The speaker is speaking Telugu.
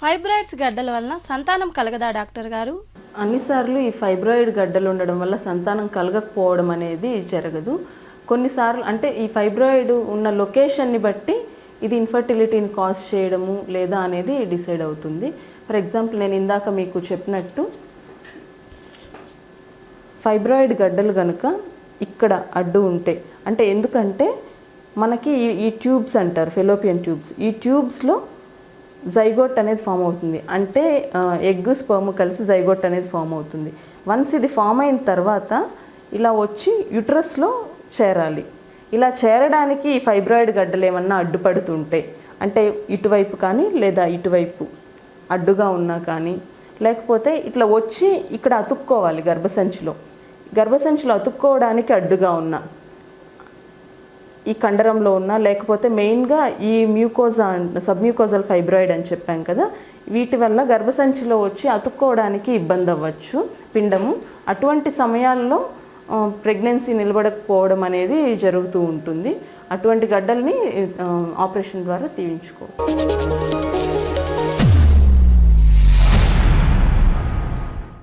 ఫైబ్రాయిడ్స్ గడ్డల వలన సంతానం కలగదా డాక్టర్ గారు? అన్నిసార్లు ఈ ఫైబ్రాయిడ్ గడ్డలు ఉండడం వల్ల సంతానం కలగకపోవడం అనేది జరగదు. కొన్నిసార్లు అంటే ఈ ఫైబ్రాయిడ్ ఉన్న లొకేషన్ని బట్టి ఇది ఇన్ఫర్టిలిటీని కాజ్ చేయడము లేదా అనేది డిసైడ్ అవుతుంది. ఫర్ ఎగ్జాంపుల్ నేను ఇందాక మీకు చెప్పినట్టు ఫైబ్రాయిడ్ గడ్డలు కనుక ఇక్కడ అడ్డు ఉంటే అంటే ఎందుకంటే మనకి ఈ- ఈ ట్యూబ్స్ అంటారు ఫెలోపియన్ ట్యూబ్స్. ఈ ట్యూబ్స్లో జైగోట్ అనేది ఫామ్ అవుతుంది. అంటే ఎగ్ స్పర్మ్ కలిసి జైగోట్ అనేది ఫామ్ అవుతుంది. వన్స్ ఇది ఫామ్ అయిన తర్వాత ఇలా వచ్చి యుట్రస్లో చేరాలి. ఇలా చేరడానికి ఫైబ్రాయిడ్ గడ్డలు ఏమన్నా అడ్డుపడుతుంటే అంటే ఇటువైపు కానీ లేదా ఇటువైపు అడ్డుగా ఉన్నా కానీ లేకపోతే ఇట్లా వచ్చి ఇక్కడ అతుక్కోవాలి గర్భసంచిలో. గర్భసంచిలో అతుక్కోవడానికి అడ్డుగా ఉన్న. ఈ కండరంలో ఉన్న లేకపోతే మెయిన్గా ఈ మ్యూకోజా సబ్మ్యూకోజల్ ఫైబ్రాయిడ్ అని చెప్పాం కదా వీటి వల్ల గర్భసంచిలో వచ్చి అతుక్కోవడానికి ఇబ్బంది అవ్వచ్చు పిండము. అటువంటి సమయాల్లో ప్రెగ్నెన్సీ నిలబడకపోవడం అనేది జరుగుతూ ఉంటుంది. అటువంటి గడ్డల్ని ఆపరేషన్ ద్వారా తీయించుకోవచ్చు.